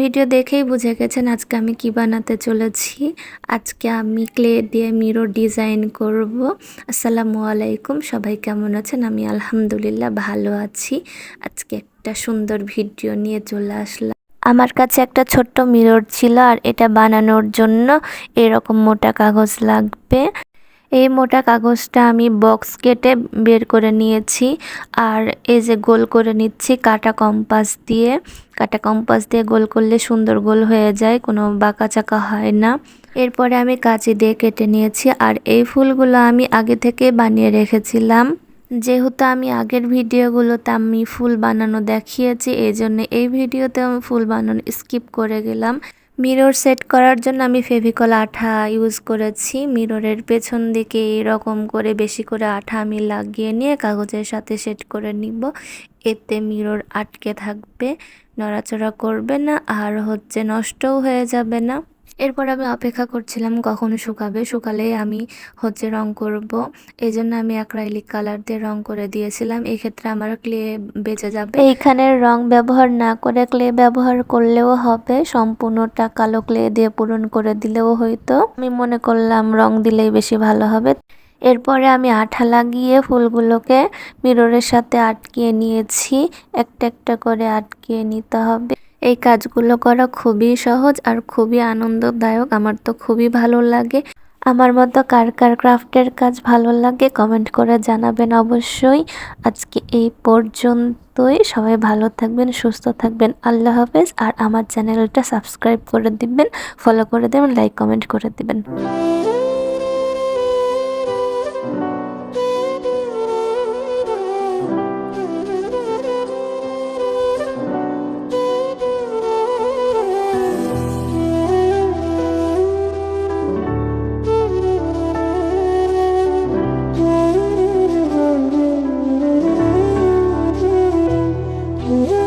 Video দেখেই বুঝে গেছেন আজকে আমি কি বানাতে চলেছি। আজকে আমি ক্লে দিয়ে মিরর ডিজাইন করব। আসসালামু আলাইকুম, সবাই কেমন আছেন? আমি আলহামদুলিল্লাহ ভালো আছি। আজকে একটা সুন্দর ভিডিও নিয়ে চলে আসলাম। আমার কাছে একটা ছোট্ট মিরর ছিল আর এটা বানানোর জন্য এরকম মোটা কাগজ লাগবে। এই মোটা কাগজটা আমি বক্স কেটে বের করে নিয়েছি। আর এই যে গোল করে নিচ্ছি কাটা কম্পাস দিয়ে। কাটা কম্পাস দিয়ে গোল করলে সুন্দর গোল হয়ে যায়, কোনো বাঁকা চাকা হয় না। এরপরে আমি কাঁচি দিয়ে কেটে নিয়েছি আর এই ফুলগুলো আমি আগে থেকে বানিয়ে রেখেছিলাম। যেহেতু আমি আগের ভিডিওগুলোতে আমি ফুল বানানো দেখিয়েছি, এই জন্য এই ভিডিওতে আমি ফুল বানানো স্কিপ করে গেলাম। মিরর সেট করার জন্য আমি ফেভিকল আঠা ইউজ করেছি। মিররের পেছন দিকে এরকম করে বেশি করে আঠা আমি লাগিয়ে নিয়ে কাগজের সাথে সেট করে নিব। এতে মিরর আটকে থাকবে, নড়াচড়া করবে না, আর হচ্ছে নষ্টও হয়ে যাবে না। এরপর আমি অপেক্ষা করছিলাম কখন শুকাবে। শুকালেই আমি হচ্ছে রং করব। এই জন্য আমি অ্যাক্রাইলিক কালার দিয়ে রং করে দিয়েছিলাম। এক্ষেত্রে আমার ক্লে বেঁচে যাবে। এইখানের রং ব্যবহার না করে ক্লে ব্যবহার করলেও হবে। সম্পূর্ণটা কালো ক্লে দিয়ে পূরণ করে দিলেও হয়তো। আমি মনে করলাম রং দিলেই বেশি ভালো হবে। এরপরে আমি আঠা লাগিয়ে ফুলগুলোকে মিররের সাথে আটকিয়ে নিয়েছি। একটা একটা করে আটকিয়ে নিতে হবে। এই কাজগুলো করা খুবই সহজ আর খুবই আনন্দদায়ক। আমার তো খুবই ভালো লাগে। আমার মতো কার কার ক্রাফটের কাজ ভালো লাগে, কমেন্ট করে জানাবেন অবশ্যই। আজকে এই পর্যন্তই। সবাই ভালো থাকবেন, সুস্থ থাকবেন। আল্লাহ হাফেজ। আর আমার চ্যানেলটা সাবস্ক্রাইব করে দিবেন, ফলো করে দেবেন, লাইক, কমেন্ট করে দিবেন। Mm-hmm.